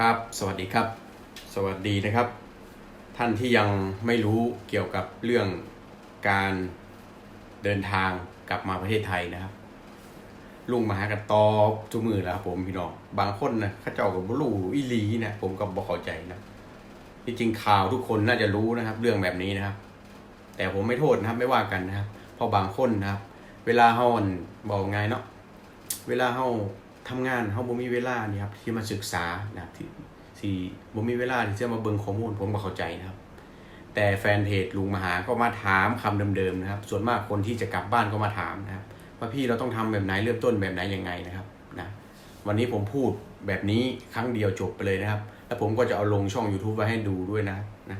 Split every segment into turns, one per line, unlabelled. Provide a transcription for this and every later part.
ครับ สวัสดีครับ สวัสดีนะครับ ท่านที่ยังไม่รู้เกี่ยวกับเรื่องการเดินทางกลับมาประเทศไทยนะครับลุงมาหากันตอบทุกมือแล้วครับผมพี่น้องบางคนนะข้าเจ้ากับบลูอีลีนะผมก็บอกเข้าใจนะที่จริงข่าวทุกคนน่าจะรู้นะครับ เรื่องแบบนี้นะครับ แต่ผมไม่โทษนะครับไม่ว่ากันนะครับเพราะบางคนนะครับ เวลาเฮาอั่นบอกไงเนาะเวลาเฮา ทำงานเฮาบ่มีเวลาเนี่ยครับที่มาศึกษานะครับที่ที่บ่มีเวลาที่จะมาเบิ่งข้อมูลผมก็เข้าใจนะครับ แต่แฟนเพจลุงมหาก็มาถามคำเดิมๆนะครับ ส่วนมากคนที่จะกลับบ้านก็มาถามนะครับว่าพี่เราต้องทำแบบไหนเริ่มต้นแบบไหนยังไงนะครับนะวันนี้ผมพูดแบบนี้ครั้งเดียวจบไปเลยนะครับ แล้วผมก็จะเอาลงช่อง YouTube ไว้ให้ดูด้วยนะนะ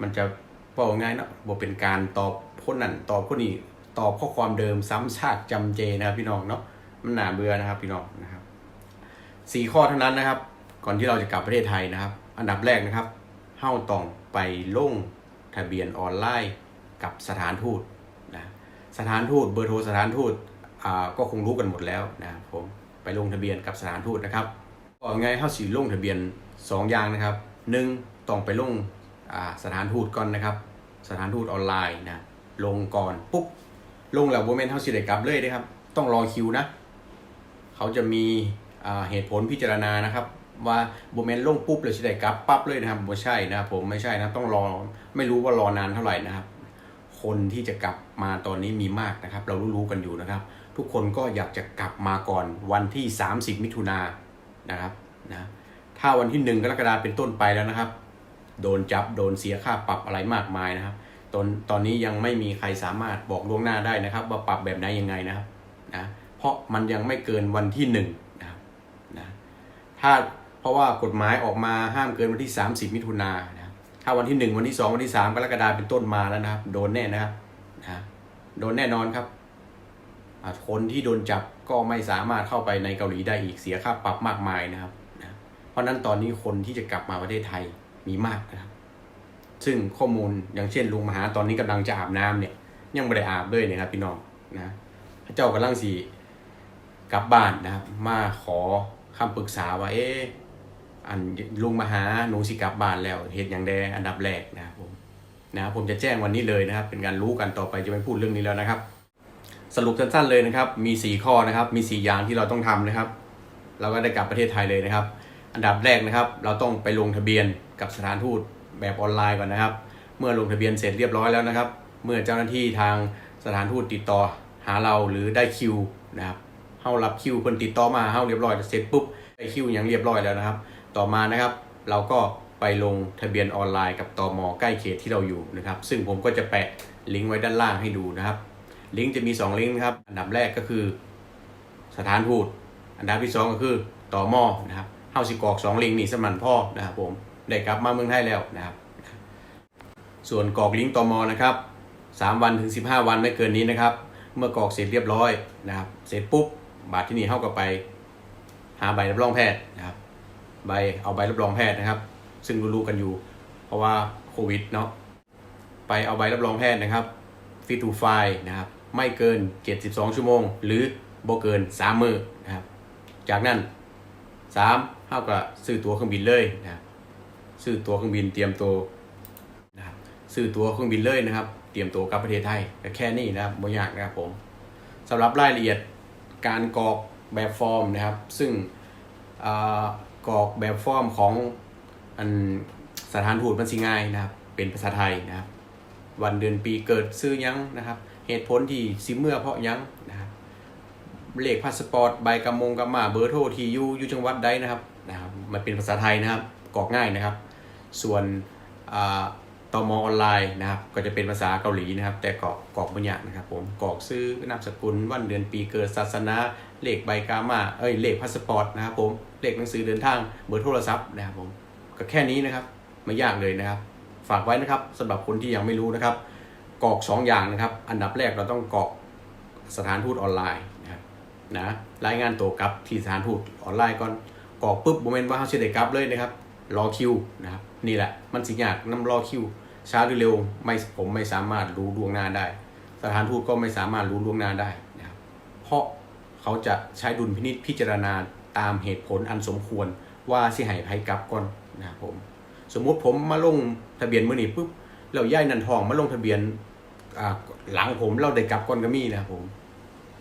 มันจะบอกง่ายเนาะบอกเป็นการตอบคนนั้นตอบคนนี้ตอบข้อความเดิมซ้ำซากจำเจนะครับพี่น้องเนาะ มันหนาเบื่อนะครับพี่น้องนะครับสี่ข้อเท่านั้นนะครับ ก่อนที่เราจะกลับประเทศไทยนะครับ อันดับแรกนะครับเฮ้าต้องไปลงทะเบียนออนไลน์กับสถานทูตนะสถานทูตเบอร์โทรสถานทูตอ่าก็คงรู้กันหมดแล้วนะครับผมไปลงทะเบียนกับสถานทูตนะครับก็ไงเฮ้าสีลงทะเบียนสองอย่างนะครับหนึ่งต้องไปลงอ่าสถานทูตก่อนนะครับ สถานทูตออนไลน์นะลงก่อนปุ๊บลงแล้วโบเมนเท่าสิได้กลับเลยนะครับ ต้องรอคิวนะ เขาจะมีเหตุผลพิจารณานะครับ ว่าโบเมนลงปุ๊บเลยสิได้กลับปั๊บเลยนะครับไม่ใช่นะครับผมไม่ใช่นะต้องรอไม่รู้ว่ารอนานเท่าไหร่นะครับ คนที่จะกลับมาตอนนี้มีมากนะครับ เรารู้ๆกันอยู่นะครับ ทุกคนก็อยากจะกลับมาก่อนวันที่ 30 มิถุนายนนะครับนะถ้าวันที่ 1 กรกฎาคมเป็นต้นไปแล้วนะครับ โดนจับโดนเสียค่าปรับอะไรมากมายนะครับตอนตอนนี้ยังไม่มีใครสามารถบอกล่วงหน้าได้นะครับ ว่าปรับแบบไหนยังไงนะครับนะ เพราะมันยังไม่เกินวันที่หนึ่งนะครับนะถ้าเพราะว่ากฎหมายออกมาห้ามเกินวันที่ 30 มิถุนายนนะถ้าวันที่ 1 วันที่ 2 วันที่ 3 กรกฎาคมเป็นต้นมาแล้วนะครับ โดนแน่นะครับนะโดนแน่นอนครับ คนที่โดนจับก็ไม่สามารถเข้าไปในเกาหลีได้อีกเสียค่าปรับมากมายนะครับนะเพราะนั้นตอนนี้คนที่จะกลับมาประเทศไทยมีมากนะครับ ซึ่งข้อมูลอย่างเช่นลุงมหาตอนนี้กำลังจะอาบน้ำเนี่ย ยังไม่ได้อาบเลยนะครับพี่น้องนะพระเจ้ากำลังสี กลับบ้านนะครับ มาขอคำปรึกษาว่าเอ๊ะอันลุงมาหาหนูสิกลับบ้านแล้วเหตุอย่างใดอันดับแรกนะครับผมนะครับผมจะแจ้งวันนี้เลยนะครับ เป็นการรู้กันต่อไปจะไม่พูดเรื่องนี้แล้วนะครับ สรุปสั้นๆเลยนะครับ มี 4 ข้อนะครับ มี 4 อย่างที่เราต้องทำนะครับ เราก็ได้กลับประเทศไทยเลยนะครับ อันดับแรกนะครับ เราต้องไปลงทะเบียนกับสถานทูตแบบออนไลน์ก่อนนะครับ เมื่อลงทะเบียนเสร็จเรียบร้อยแล้วนะครับ เมื่อเจ้าหน้าที่ทางสถานทูตติดต่อหาเราหรือได้คิวนะครับ เฮารับคิวคนติดต่อมาเฮาเรียบร้อยเสร็จปุ๊บได้คิวอย่างเรียบร้อยแล้วนะครับ ต่อมานะครับ เราก็ไปลงทะเบียนออนไลน์กับตอมใกล้เขตที่เราอยู่นะครับ ซึ่งผมก็จะแปะลิงก์ไว้ด้านล่างให้ดูนะครับ ลิงก์จะมี 2 ลิงก์นะครับ อันดับแรกก็คือ สถานทูตอันดับที่ 2 ก็คือต่อมอนะครับเฮาสิกอก 2 ลิงก์นี่สมันพ่อนะครับผมได้กลับมาเมืองไทยแล้วนะครับ ส่วนกรอกลิงก์ต่อมอนะครับ3วันถึง 15 วันไม่เกินนี้นะครับ เมื่อกรอกเสร็จเรียบร้อยนะครับ เสร็จปุ๊บ บาทที่นี่เฮาก็ไป หาใบรับรองแพทย์นะครับ ใบเอาใบรับรองแพทย์นะครับ ซึ่งรู้ๆกันอยู่ เพราะว่าโควิดเนาะไปเอาใบรับรองแพทย์นะครับฟิทูไฟนะครับ ไม่เกิน 72 ชั่วโมง หรือบ่เกิน 3 มือนะครับ จากนั้น 3เท่ากับซื้อตั๋วเครื่องบินเลยนะครับซื้อตั๋วเครื่องบินเตรียมตัวนะครับซื้อตั๋วเครื่องบินเลยนะครับ เตรียมตัวกลับประเทศไทยแค่นี้นะครับไม่ยากนะครับผมสำหรับรายละเอียด การกรอกแบบฟอร์มนะครับ ซึ่งกรอกแบบฟอร์มของอันสถานทูตมันสิง่ายนะครับ เป็นภาษาไทยนะครับ วันเดือนปีเกิดซื้อยังนะครับ เหตุผลที่ซิเมื่อเพราะยังนะครับเลขพาสปอร์ตใบกำมงกำมาเบอร์โทรที่อยู่อยู่จังหวัดใดนะครับนะครับ มันเป็นภาษาไทยนะครับกรอกง่ายนะครับ ส่วน อ่าตมออนไลน์นะครับ ก็จะเป็นภาษาเกาหลีนะครับ แต่กรอกกรอกบางอย่างนะครับ ผมกรอกซื้อนามสกุลวันเดือนปีเกิดศาสนาเลขใบกามาเอ้ยเลขพาสปอร์ตนะครับผมเลขหนังสือเดินทางเบอร์โทรศัพท์นะครับผมก็แค่นี้นะครับไม่ยากเลยนะครับ ฝากไว้นะครับสำหรับคนที่ยังไม่รู้นะครับกรอก 2 อย่างนะครับ อันดับแรกเราต้องกรอกสถานทูตออนไลน์นะครับนะรายงานตัวกับที่สถานทูตออนไลน์ก่อนกรอกปุ๊บโมเมนต์ว่าเขาเสด็จกลับเลยนะครับ รอคิวนะครับนี่แหละมันสิ่งยากนำรอคิวช้าหรือเร็วไม่ผมไม่สามารถรู้ล่วงหน้าได้ สถานทูตก็ไม่สามารถรู้ล่วงหน้าได้นะครับเพราะเขาจะใช้ดุลพินิจพิจารณาตามเหตุผลอันสมควรว่าสิให้ไผกลับก่อนนะครับผมสมมุติผมมาลงทะเบียนมื้อนี้ปุ๊บแล้วย่ายนันทองมาลงทะเบียนหลังผมเราได้กลับก่อนก็มีนะครับผม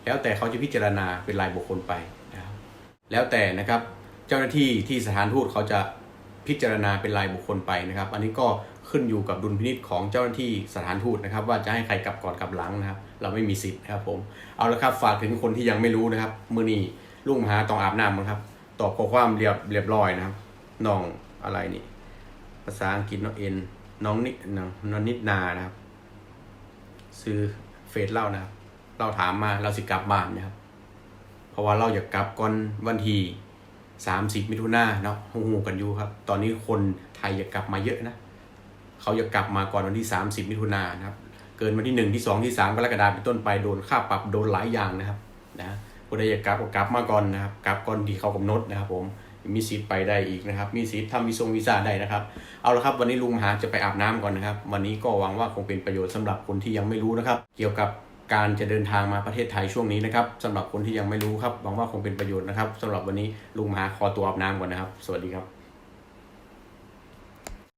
แล้วแต่เขาจะพิจารณาเป็นรายบุคคลไปนะครับแล้วแต่นะครับเจ้าหน้าที่ที่สถานทูตเขาจะ พิจารณาเป็นรายบุคคลไปนะครับ อันนี้ก็ขึ้นอยู่กับดุลพินิจของเจ้าหน้าที่สถานทูตนะครับ ว่าจะให้ใครกลับก่อนกลับหลังนะครับ เราไม่มีสิทธิ์นะครับผมเอาละครับฝากถึงคนที่ยังไม่รู้นะครับมือนี้ลุงมหาต้องอาบน้ำมั้งครับตอบข้อความเรียบเรียบร้อยนะครับน้องอะไรนี่ ภาษาอังกฤษน้องเอ็นน้องนิน้องน้องนิดนานะครับ ซื้อเฟซเล่านะครับ เราถามมาเราสิกลับบ้านนะครับ เพราะว่าเราอยากกลับก่อนวันที่ สามสิบมิถุนาเนาะหูกันอยู่ครับ ตอนนี้คนไทยอยากกลับมาเยอะนะเขาอยากกลับมาก่อนวันที่สามสิบมิถุนานะครับ เกินวันที่หนึ่งที่สองที่สามกรกฎาคมเป็นต้นไปโดนค่าปรับโดนหลายอย่างนะครับนะผู้ใดอยากกลับก็กลับมาก่อนนะครับกลับก่อนที่เขากำหนดนะครับ ผมมีสิทธิ์ไปได้อีกนะครับ มีสิทธิ์ทำวีซงวีซ่าได้นะครับ เอาละครับ วันนี้ลุงมหาจะไปอาบน้ำก่อนนะครับ วันนี้ก็หวังว่าคงเป็นประโยชน์สำหรับคนที่ยังไม่รู้นะครับ เกี่ยวกับ การจะเดินทางมาประเทศไทยช่วงนี้นะครับสำหรับคนที่ยังไม่รู้ครับหวังว่าคงเป็นประโยชน์นะครับสำหรับวันนี้ลุงมหาขอตัวอาบน้ำก่อนนะครับ สวัสดีครับ